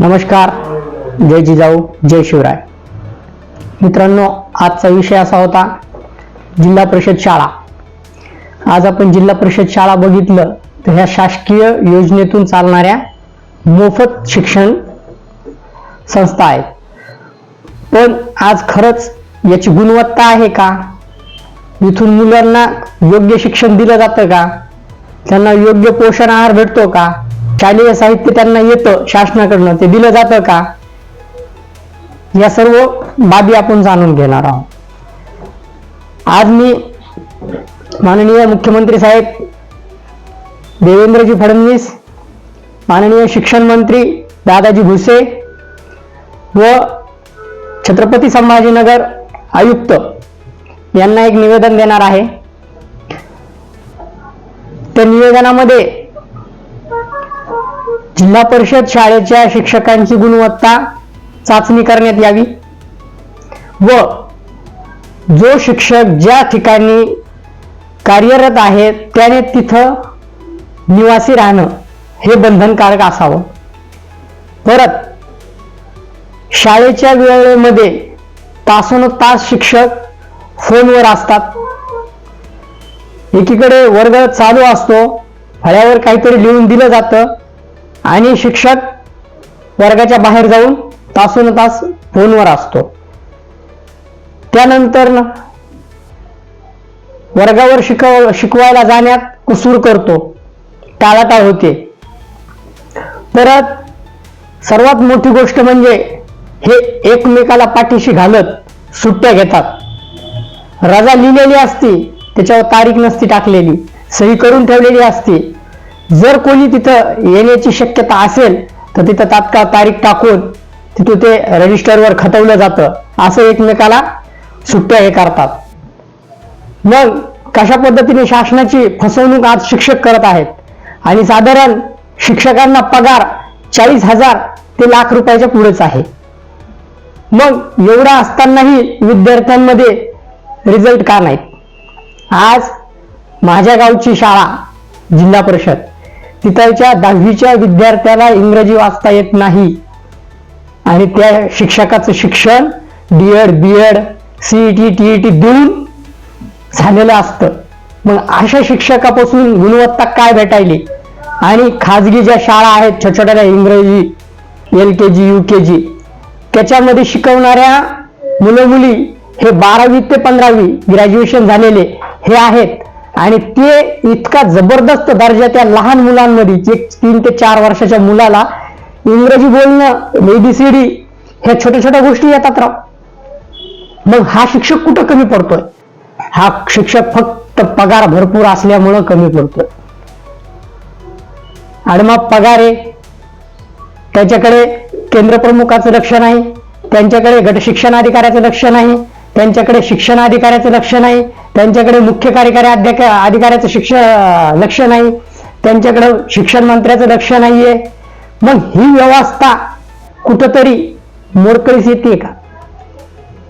नमस्कार. जय जिजाऊ जय शिवराय. मित्रांनो आजचा विषय असा होता जिल्हा परिषद शाळा. आज आपण जिल्हा परिषद शाळा बघितलं तर ह्या शासकीय योजनेतून चालणाऱ्या मोफत शिक्षण संस्था आहेत. पण आज खरंच याची गुणवत्ता आहे का? इथून मुलांना योग्य शिक्षण दिलं जातं का? त्यांना योग्य पोषण आहार भेटतो का? शालेय साहित्य त्यांना येतं शासनाकडनं. ते दिलं जातं का? या सर्व बाबी आपण जाणून घेणार आहोत. आज मी माननीय मुख्यमंत्री साहेब देवेंद्रजी फडणवीस माननीय शिक्षण मंत्री दादाजी भुसे व छत्रपती संभाजीनगर आयुक्त यांना एक निवेदन देणार आहे. त्या निवेदनामध्ये जिल्हा परिषद शाळेच्या शिक्षकांची गुणवत्ता चाचणी करण्यात यावी व जो शिक्षक ज्या ठिकाणी कार्यरत आहे त्याने तिथं निवासी राहणं हे बंधनकारक असावं. परत शाळेच्या वेळेमध्ये तासोन तास शिक्षक फोनवर असतात. एकीकडे वर्ग चालू असतो फळ्यावर काहीतरी लिहून दिलं जातं आणि शिक्षक वर्गाच्या बाहेर जाऊन तासोन तास फोनवर असतो. त्यानंतर वर्गावर शिकव शिकवायला जाण्यात कुसूर करतो. टाळाटाळ होते. परत सर्वात मोठी गोष्ट म्हणजे हे एकमेकाला पाठीशी घालत सुट्ट्या घेतात. रजा लिहिलेली असती त्याच्यावर तारीख नसती टाकलेली सही करून ठेवलेली असती जर कोणी तिथं येण्याची शक्यता असेल तर तिथं तात्काळ तारीख टाकून तिथं ते रजिस्टरवर खतवलं जातं. असं एकमेकाला सुट्ट्या हे करतात. मग कशा पद्धतीने शासनाची फसवणूक आज शिक्षक करत आहेत? आणि साधारण शिक्षकांना पगार चाळीस हजार ते लाख रुपयाच्या पुढेच आहे. मग एवढा असतानाही विद्यार्थ्यांमध्ये रिझल्ट का नाही आज माझ्या गावची शाळा जिल्हा परिषद. तिथच्या दहावीच्या विद्यार्थ्याला इंग्रजी वाचता येत नाही. आणि त्या शिक्षकाचं शिक्षण D Ed B Ed CET T देऊन झालेलं असतं. मग अशा शिक्षकापासून गुणवत्ता काय भेटायली? आणि खाजगी ज्या शाळा आहेत छोट्या छोट्या इंग्रजी एल के जी यू के जी त्याच्यामध्ये शिकवणाऱ्या मुलं मुली हे बारावी ते पंधरावी ग्रॅज्युएशन झालेले हे आहेत. आणि ते इतका जबरदस्त दर्जा त्या लहान मुलांमध्ये जे तीन ते चार वर्षाच्या मुलाला इंग्रजी बोलणं एबीसीडी ह्या छोट्या छोट्या गोष्टी येतात राव. मग हा शिक्षक कुठं कमी पडतोय? हा शिक्षक फक्त पगार भरपूर असल्यामुळं कमी पडतोय. आणि मग पगार आहे त्याच्याकडे केंद्र प्रमुखाचं लक्ष नाही त्यांच्याकडे गट शिक्षण अधिकाऱ्याचं लक्ष नाही त्यांच्याकडे शिक्षण अधिकाऱ्याचं लक्ष नाही त्यांच्याकडे मुख्य कार्यकारी अध्यक्ष अधिकाऱ्याचं शिक्षण लक्ष नाही त्यांच्याकडे शिक्षण मंत्र्याचं लक्ष नाहीये. मग ही व्यवस्था कुठंतरी मोडकळीस येते का?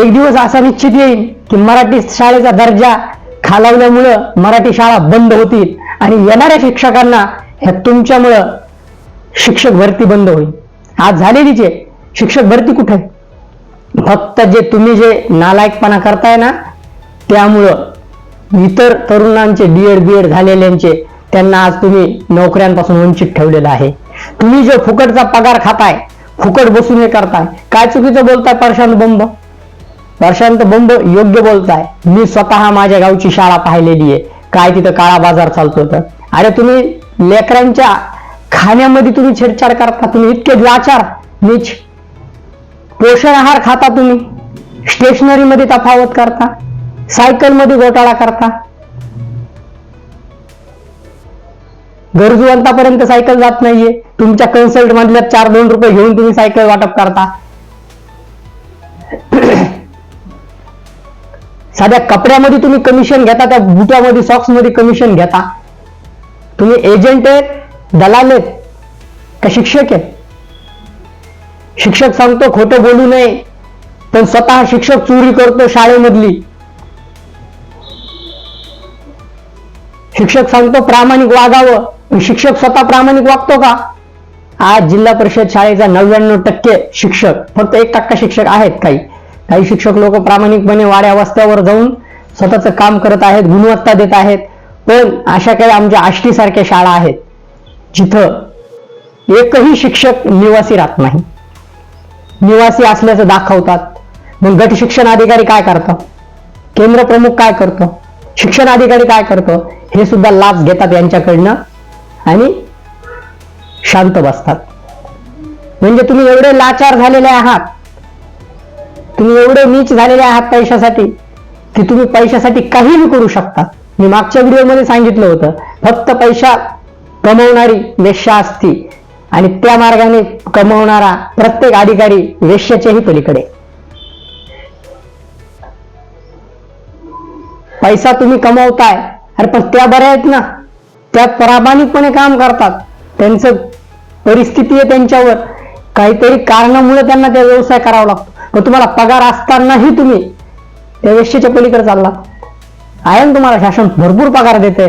एक दिवस असा निश्चित येईल की मराठी शाळेचा दर्जा खालावल्यामुळं मराठी शाळा बंद होतील आणि येणाऱ्या शिक्षकांना ह्या तुमच्यामुळं शिक्षक भरती बंद होईल. आज झालेलीच आहे. शिक्षक भरती कुठे आहे? फक्त जे तुम्ही जे नालायकपणा करताय ना त्यामुळं इतर तरुणांचे डी एड बी एड झालेल्यांचे त्यांना आज तुम्ही नोकऱ्यांपासून वंचित ठेवलेलं आहे. तुम्ही जो फुकटचा पगार खाताय फुकट बसून हे करताय. काय चुकीचं बोलताय प्रशांत बंब? प्रशांत बंब योग्य बोलताय. मी स्वतः माझ्या गावची शाळा पाहिलेली आहे. काय तिथं काळा बाजार चालतो तर अरे तुम्ही लेकरांच्या खाण्यामध्ये तुम्ही छेडछाड करता. तुम्ही इतके लाचार नीच. पोषण आहार खाता तुम्ही. स्टेशनरीमध्ये तफावत करता. सायकलमध्ये घोटाळा करता. गरजूवंतापर्यंत सायकल जात नाहीये. तुमच्या कन्सल्ट मधल्या चार दोन रुपये घेऊन तुम्ही सायकल वाटप करता. साध्या कपड्यामध्ये तुम्ही कमिशन घेता त्या बुटामध्ये सॉक्समध्ये कमिशन घेता. तुम्ही एजंट आहेत दलाल आहेत का शिक्षक आहेत? शिक्षक सांगतो खोटं बोलू नये. पण स्वतः शिक्षक चोरी करतो शाळेमधली. शिक्षक सांगतो प्रामाणिक वागावं. पण शिक्षक स्वतः प्रामाणिक वागतो का? आज जिल्हा परिषद शाळेचा नव्याण्णव टक्के शिक्षक फक्त एक टक्का शिक्षक आहेत काही. काही शिक्षक लोक प्रामाणिकपणे वाड्या वस्त्यावर जाऊन स्वतःचं काम करत आहेत गुणवत्ता देत आहेत. पण अशा काही आमच्या आष्टीसारख्या शाळा आहेत जिथं एकही शिक्षक निवासी राहत नाही. निवासी असल्याचं दाखवतात. मग गट शिक्षण अधिकारी काय करतं? केंद्र प्रमुख काय करतो? शिक्षण अधिकारी काय करतो? हे सुद्धा लाच घेतात यांच्याकडनं आणि शांत बसतात. म्हणजे तुम्ही एवढे लाचार झालेले आहात. तुम्ही एवढे नीच झालेले आहात पैशासाठी की तुम्ही पैशासाठी काहीही करू शकता. मी मागच्या व्हिडिओमध्ये सांगितलं होतं फक्त पैसा कमवणारी वेश्या असती आणि त्या मार्गाने कमवणारा प्रत्येक अधिकारी वेश्याच्याही पलीकडे. पैसा तुम्ही कमवताय अरे पण त्या बऱ्या आहेत ना. त्या प्रामाणिकपणे काम करतात. त्यांचं परिस्थिती आहे त्यांच्यावर. काहीतरी कारणामुळे त्यांना त्या व्यवसाय करावा लागतो. पण तुम्हाला पगार असतानाही तुम्ही त्या वेश्याच्या पलीकडे चालला आहे ना तुम्हाला शासन भरपूर पगार देते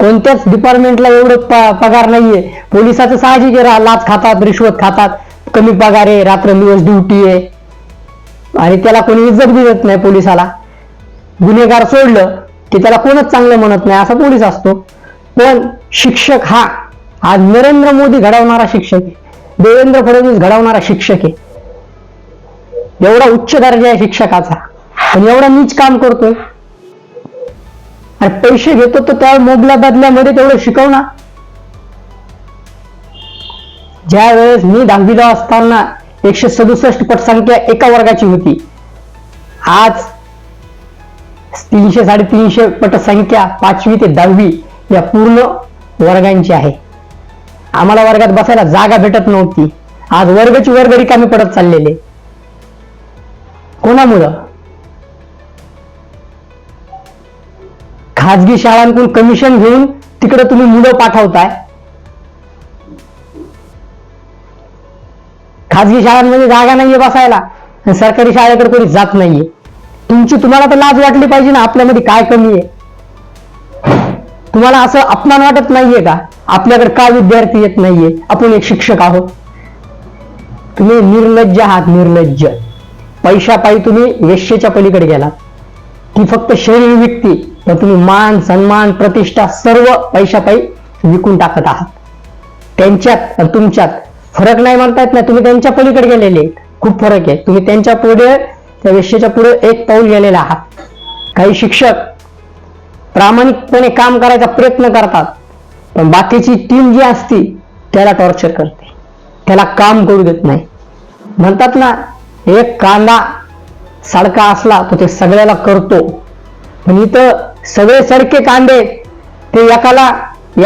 कोणत्याच डिपार्टमेंटला एवढं पगार नाहीये. पोलिसाचं साहजिक आहे लाच खातात रिश्वत खातात. कमी पगार आहे रात्रंदिवस ड्युटी आहे. आणि त्याला कोणी इज्जत बी देत नाही पोलिसाला. गुन्हेगार सोडलं की त्याला कोणच चांगलं म्हणत नाही असा पोलीस असतो. पण शिक्षक हा आज नरेंद्र मोदी घडवणारा शिक्षक आहे. देवेंद्र फडणवीस घडवणारा शिक्षक आहे. एवढा उच्च दर्जा आहे शिक्षकाचा. पण एवढा नीच काम करतोय. आणि पैसे घेतो तर त्या मोबला बदल्यामध्ये तेवढं शिकव ना. ज्या वेळेस मी दहावीला असताना एकशे सदुसष्ट पटसंख्या एका वर्गाची होती आज तीनशे साडेतीनशे पटसंख्या पाचवी ते दहावी या पूर्ण वर्गांची आहे. आम्हाला वर्गात बसायला जागा भेटत नव्हती. आज वर्गाची वर्ग रिकामी पडत चाललेले कोणामुळं? खाजगी शाळांकडून कमिशन घेऊन तिकडे तुम्ही मुलं पाठवताय. खाजगी शाळांमध्ये जागा नाहीये बसायला. सरकारी शाळेकडे कोणी जात नाहीये. तुमची तुम्हाला तर लाज वाटली पाहिजे ना आपल्यामध्ये काय कमी आहे? तुम्हाला असं अपमान वाटत नाहीये का? आपल्याकडे का विद्यार्थी येत नाहीये? आपण एक शिक्षक आहोत. तुम्ही निर्लज्ज आहात निर्लज्ज. पैशापायी तुम्ही वेश्येच्या पलीकडे गेलात. ती फक्त शरीर विकती. तर तुम्ही मान सन्मान प्रतिष्ठा सर्व पैशापायी विकून टाकत आहात. त्यांच्यात आणि तुमच्यात फरक नाही म्हणता येत ना तुम्ही त्यांच्या पलीकडे गेलेले खूप फरक आहे. तुम्ही त्यांच्या पुढे त्या विषयाच्या पुढे एक पाऊल गेलेला आहात. काही शिक्षक प्रामाणिकपणे काम करायचा प्रयत्न करतात पण बाकीची टीम जी असती त्याला टॉर्चर करते. त्याला काम करू देत नाही. म्हणतात ना एक कांदा सडका असला तर ते सगळ्याला करतो. पण इथं सगळे सडके कांदे ते एकाला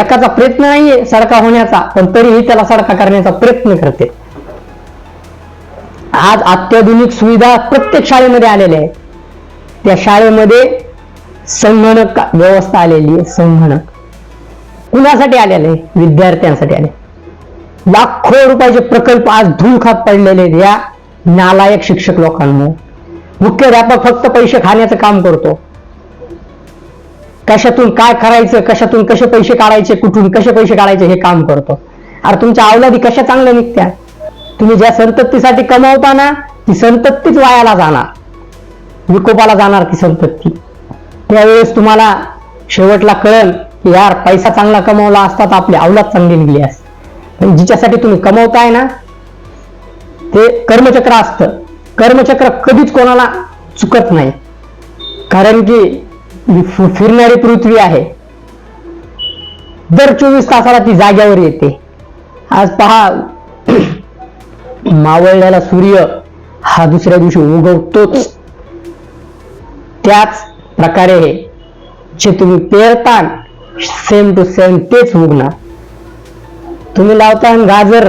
एकाचा प्रयत्न नाहीये सडका होण्याचा पण तरीही त्याला सडका करण्याचा प्रयत्न करते. आज अत्याधुनिक सुविधा प्रत्येक शाळेमध्ये आलेल्या आहेत. त्या शाळेमध्ये संगणक व्यवस्था आलेली आहे संगणक. कुणासाठी आलेले आहे? विद्यार्थ्यांसाठी आले लाखो रुपयाचे प्रकल्प आज धूळखात पडलेले आहेत या नालायक शिक्षक लोकांमुळे. मुख्याध्यापक फक्त पैसे खाण्याचं काम करतो. कशातून काय करायचं कशातून कसे पैसे काढायचे कुठून कसे पैसे काढायचे हे काम करतो. अरे तुमच्या अवलादी कशा चांगल्या निघत्या? तुम्ही ज्या संततीसाठी कमावता ना ती संततीच वायाला जाणार. विकोपाला जाणार ती संपत्ती त्यावेळेस तुम्हाला शेवटला कळल की यार पैसा चांगला कमावला असता तर आपली अवलाद चांगली निघली असते. पण जिच्यासाठी तुम्ही कमवताय ना ते कर्मचक्र असतं. कर्मचक्र कधीच कोणाला चुकत नाही. कारण की फिरणारी पृथ्वी आहे. दर चोवीस तासाला ती जाग्यावर येते. आज पहा मावळलेला सूर्य हा दुसऱ्या दिवशी उगवतोच. त्याच प्रकारे जे तुम्ही पेरता सेम टू सेम तेच उगणार. तुम्ही लावता गाजर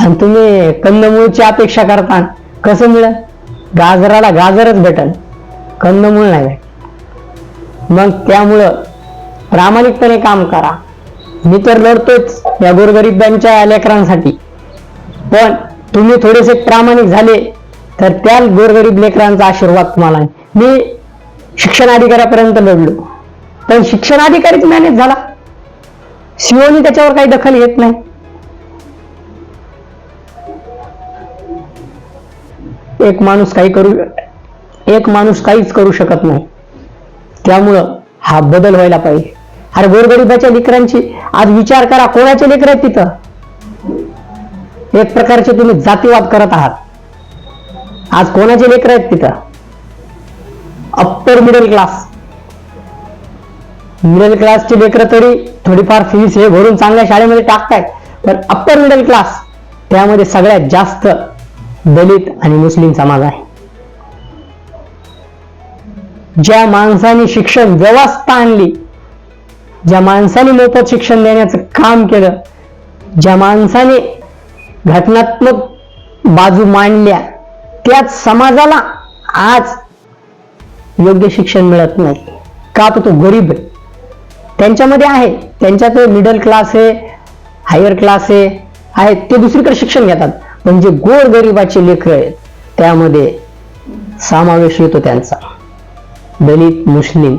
आणि तुम्ही कंदमूळची अपेक्षा करता कसं मिळेल? गाजराला गाजरच भेटल. कंदमूळ नाही भेट मग त्यामुळं प्रामाणिकपणे काम करा. मी तर लढतोच या गोरगरिबांच्या लेकरांसाठी. पण तुम्ही थोडेसे प्रामाणिक झाले तर त्या गोरगरीब लेकरांचा आशीर्वाद तुम्हाला मी शिक्षणाधिकाऱ्यापर्यंत लढलो. पण शिक्षणाधिकारीच मॅनेज झाला. सीओनी त्याच्यावर काही दखल घेत नाही. एक माणूस काही करू एक माणूस काहीच करू शकत नाही. त्यामुळं हा बदल व्हायला पाहिजे. अरे गोरगरिबाच्या लेकरांची आज विचार करा कोणाचे लेकर आहेत तिथं? एक प्रकारचे तुम्ही जातीवाद करत आहात. आज कोणाचे लेकर आहेत तिथं? अप्पर मिडल क्लास मिडल क्लासची लेकरं तरी थोडीफार फीस हे भरून चांगल्या शाळेमध्ये टाकतायत. पण अप्पर मिडल क्लास त्यामध्ये सगळ्यात जास्त दलित आणि मुस्लिम समाज आहे. ज्या माणसाने शिक्षण व्यवस्था आणली ज्या माणसाने मोफत शिक्षण देण्याचं काम केलं ज्या माणसाने घटनात्मक बाजू मांडल्या त्याच समाजाला आज योग्य शिक्षण मिळत नाही. का तर तो गरीब आहे. त्यांच्यामध्ये आहे. त्यांच्यात मिडल क्लास आहे हायर क्लास आहे आहेत. ते दुसरीकडे शिक्षण घेतात. पण जे गोर गरिबाचे लेकर आहेत त्यामध्ये समावेश येतो त्यांचा. दलित मुस्लिम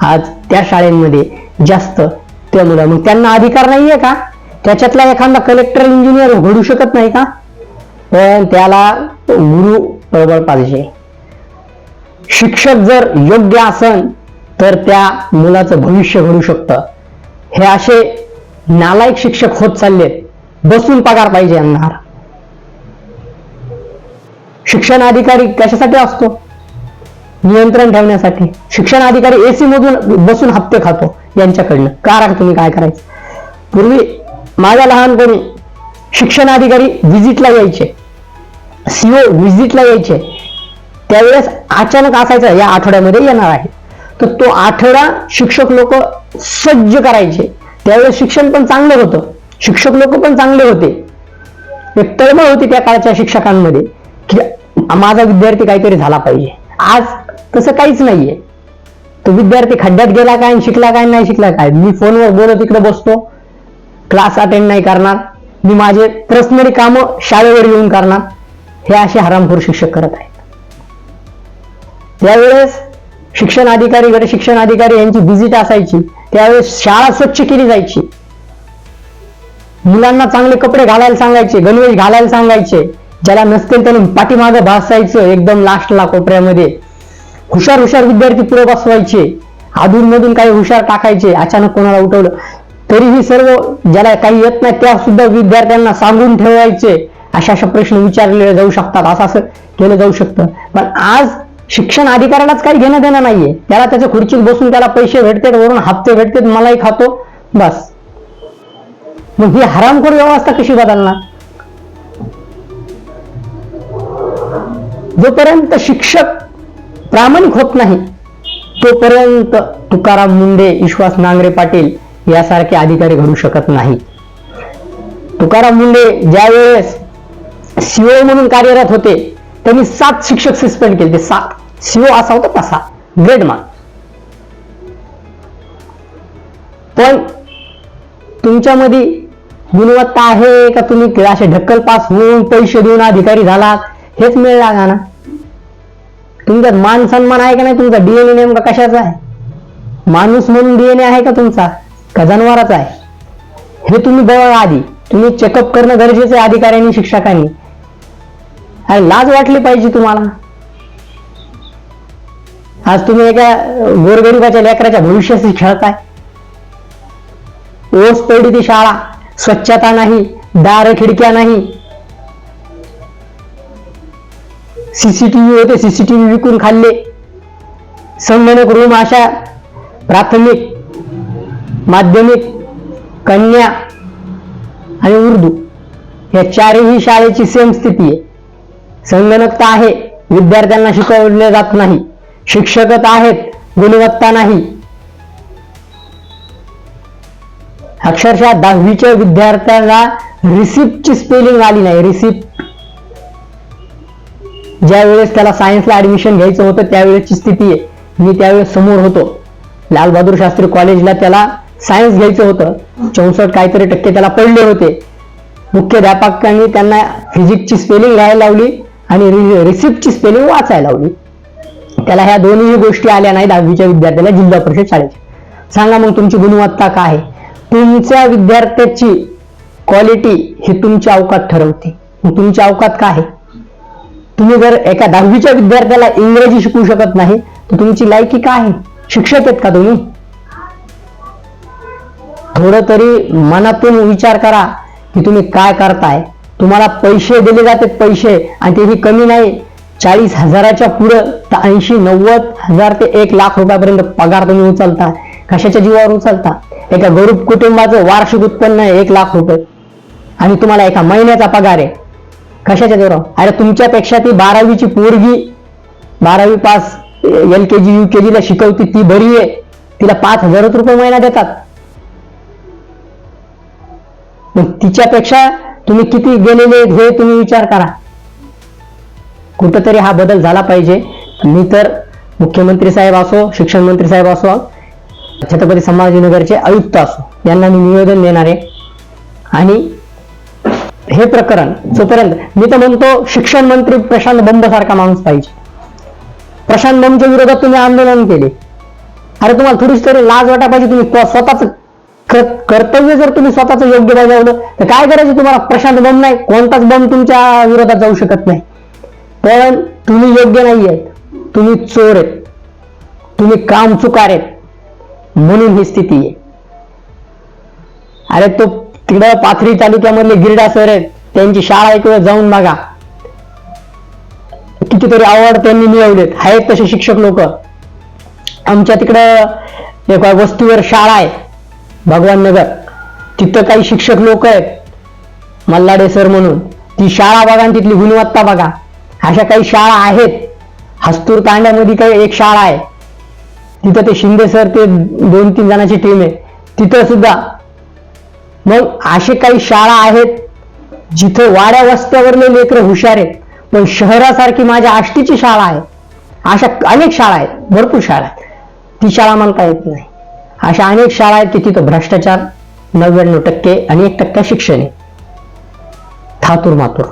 आज त्या शाळेमध्ये जास्त त्या मुलं मग त्यांना अधिकार नाहीये का? त्याच्यातला एखादा कलेक्टर इंजिनियर घडू शकत नाही का? पण त्याला गुरु बरोबर पाहिजे. शिक्षक जर योग्य असन तर त्या मुलाचं भविष्य घडू शकतं. हे असे नालायक शिक्षक होत चाललेत. बसून पगार पाहिजे यांना. शिक्षण अधिकारी कशासाठी असतो? नियंत्रण ठेवण्यासाठी शिक्षण अधिकारी एसी मधून बसून हप्ते खातो यांच्याकडनं. कारण तुम्ही काय करायचं? पूर्वी माझ्या लहानपणी शिक्षण अधिकारी व्हिजिटला यायचे. सीओ व्हिजिटला यायचे. त्यावेळेस अचानक असायचा या आठवड्यामध्ये येणार आहे. तर तो आठवडा शिक्षक लोक सज्ज करायचे. त्यावेळेस शिक्षण पण चांगलं होतं. शिक्षक लोक पण चांगले होते. एक तळमळ होती त्या काळच्या शिक्षकांमध्ये की माझा विद्यार्थी काहीतरी झाला पाहिजे. आज तसं काहीच नाहीये. तो विद्यार्थी खड्ड्यात गेला काय आणि शिकला काय नाही शिकला काय? मी फोनवर बोलत इकडे बसतो. क्लास अटेंड नाही करणार. मी माझे पर्सनली कामं शाळेवर येऊन करणार. हे असे हरामखोर शिक्षक करत आहेत. त्यावेळेस शिक्षण अधिकारी गट शिक्षण अधिकारी यांची व्हिजिट असायची. त्यावेळेस शाळा स्वच्छ केली जायची. मुलांना चांगले कपडे घालायला सांगायचे गणवेश घालायला सांगायचे. ज्याला नसतील त्याने पाठीमागं भासायचं एकदम लास्टला कोपऱ्यामध्ये. हुशार हुशार विद्यार्थी पुढे बसवायचे. अधून मधून काही हुशार टाकायचे. अचानक कोणाला उठवलं. तरीही सर्व ज्याला काही येत नाही त्या सुद्धा विद्यार्थ्यांना सांगून ठेवायचे. अशा अशा प्रश्न विचारले जाऊ शकतात. असं असं केलं जाऊ शकतं. पण आज शिक्षण अधिकाऱ्यालाच काही घेणं देणं नाहीये. त्याला त्याच्या खुर्चीत बसून त्याला पैसे भेटतात वरून हप्ते भेटतात मलाही खातो. बस. मग ही हरामखोर व्यवस्था कशी बदलणार? जोपर्यंत शिक्षक प्रामाणिक होत नाही. तोपर्यंत तुकाराम मुंडे विश्वास नांगरे पाटील यासारखे अधिकारी घडू शकत नाही. तुकाराम मुंडे ज्या वेळेस सीओ म्हणून कार्यरत होते त्यांनी सात शिक्षक सस्पेंड केले. ते सात. सीओ असा होता तसा. ग्रेड मान पण तुमच्यामध्ये गुणवत्ता आहे का? तुम्ही असे ढक्कल पास होऊन पैसे देऊन अधिकारी झालात हेच मेळ ना? तुमच्यात मान सन्मान आहे का नाही? तुमचा डीएनए नेमका कशाचा आहे? माणूस म्हणून डीएनए आहे का तुमचा? का जनावराचा आहे? हे तुम्ही बघा आधी. तुम्ही चेकअप करणं गरजेचं आहे अधिकाऱ्यांनी शिक्षकांनी. अरे लाज वाटली पाहिजे तुम्हाला. आज तुम्ही एका गोरगरिबाच्या लेकराच्या भविष्याशी खेळताय. ओस पडली ती शाळा. स्वच्छता नाही. दार खिडक्या नाही. सीसीटीव्ही होते सीसीटीव्ही विकून खाल्ले. संगणक रूम अशा प्राथमिक माध्यमिक कन्या आणि उर्दू. या चारही शाळेची सेम स्थिती आहे. संगणक तर आहे विद्यार्थ्यांना शिकवले जात नाही. शिक्षकत आहेत गुणवत्ता नाही. अक्षरशः दहावीच्या विद्यार्थ्याला रिसिप्टची स्पेलिंग आली नाही. रिसिप्ट ज्या वेळेस त्याला सायन्सला ऍडमिशन घ्यायचं होतं त्यावेळेसची स्थिती आहे. मी त्यावेळेस समोर होतो. लालबहादूर शास्त्री कॉलेजला त्याला सायन्स घ्यायचं होतं. चौसष्ट काहीतरी टक्के त्याला पडले होते. मुख्याध्यापकांनी त्यांना फिजिक्सची स्पेलिंग लिहायला लावली आणि रिसिप्टची स्पेलिंग वाचायला लावली. त्याला ह्या दोन्ही गोष्टी आल्या नाही दहावीच्या विद्यार्थ्याला जिल्हा परिषद शाळेच्या सांगा मग तुमची गुणवत्ता काय आहे? तुमच्या विद्यार्थ्याची क्वालिटी ही तुमची अवकात ठरवते. मग तुमची अवकात काय आहे? तुम्ही जर एका दहावीच्या विद्यार्थ्याला इंग्रजी शिकवू शकत नाही तर तुमची लायकी काय आहे? शिक्षक आहेत का तुम्ही? थोडं तरी मनातून विचार करा की तुम्ही काय करताय. तुम्हाला पैसे दिले जाते पैसे आणि तेही कमी नाही. चाळीस हजाराच्या पुढं तर ऐंशी नव्वद हजार ते एक लाख रुपयापर्यंत पगार तुम्ही उचलता. कशाच्या जीवावर उचलता? एका गरीब कुटुंबाचं वार्षिक उत्पन्न आहे एक लाख रुपये. आणि तुम्हाला एका महिन्याचा पगार आहे. कशाच्या जोरावर? अरे तुमच्यापेक्षा ती बारावीची पोरगी बारावी pass L K G U K जीला शिकवती ती बरी आहे. तिला पाच हजारच रुपये महिना देतात. मग तिच्यापेक्षा तुम्ही किती गेलेले हे तुम्ही विचार करा. कुठंतरी हा बदल झाला पाहिजे. मी तर मुख्यमंत्री साहेब असो शिक्षण मंत्री साहेब असो छत्रपती संभाजीनगरचे आयुक्त असो यांना मी निवेदन देणार आहे. आणि हे प्रकरण जोपर्यंत मी तर म्हणतो शिक्षण मंत्री प्रशांत बंब सारखा माणूस पाहिजे. प्रशांत बंबच्या विरोधात तुम्ही आंदोलन केले. अरे तुम्हाला थोडीच तरी लाज वाटा पाहिजे तुम्ही स्वतःच कर्तव्य जर तुम्ही स्वतःच योग्य बजावलं तर काय करायचं तुम्हाला? प्रशांत बंब नाही कोणताच बंब तुमच्या विरोधात जाऊ शकत नाही. पण तुम्ही योग्य नाही आहेत तुम्ही चोर आहेत. तुम्ही काम चुकार आहेत. म्हणून ही स्थिती आहे. अरे तो तिकडं पाथरी तालुक्यामधले गिरडा सर आहेत त्यांची शाळा एक वेळ जाऊन बघा. कितीतरी अवॉर्ड त्यांनी मिळवलेत आहेत तसे शिक्षक लोक. आमच्या तिकडं एक वस्तीवर शाळा आहे भगवान नगर. तिथं काही शिक्षक लोक आहेत मल्लाडे सर म्हणून. ती शाळा बघा आणि तिथली गुणवत्ता बघा. अशा काही शाळा आहेत. हस्तूर तांड्यामध्ये काही एक शाळा आहे. तिथं ते शिंदे सर ते दोन तीन जणांची टीम आहे. तिथं सुद्धा मग असे काही शाळा आहेत जिथं वाड्या वस्त्यावरले लेकरं हुशार आहेत पण शहरासारखी माझ्या आष्टीची शाळा आहे. अशा अनेक शाळा आहेत भरपूर शाळा आहेत. ती शाळा म्हणता येत नाही. अशा अनेक शाळा आहेत की तिथं भ्रष्टाचार नव्याण्णव टक्के आणि एक टक्का शिक्षण आहे. थातूर मातूर.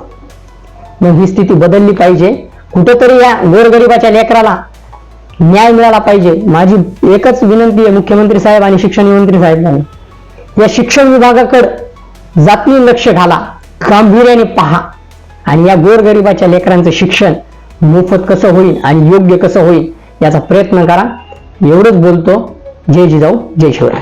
मग ही स्थिती बदलली पाहिजे. कुठेतरी या गोरगरिबाच्या लेकराला न्याय मिळाला पाहिजे. माझी एकच विनंती आहे मुख्यमंत्री साहेब आणि शिक्षण मंत्री साहेबांना. या शिक्षण विभागाकडं जातीय लक्ष घाला गांभीर्याने पहा आणि या गोरगरिबाच्या लेकरांचं शिक्षण मोफत कसं होईल आणि योग्य कसं होईल याचा प्रयत्न करा. एवढंच बोलतो. जय जिजाऊ जय शिवराय.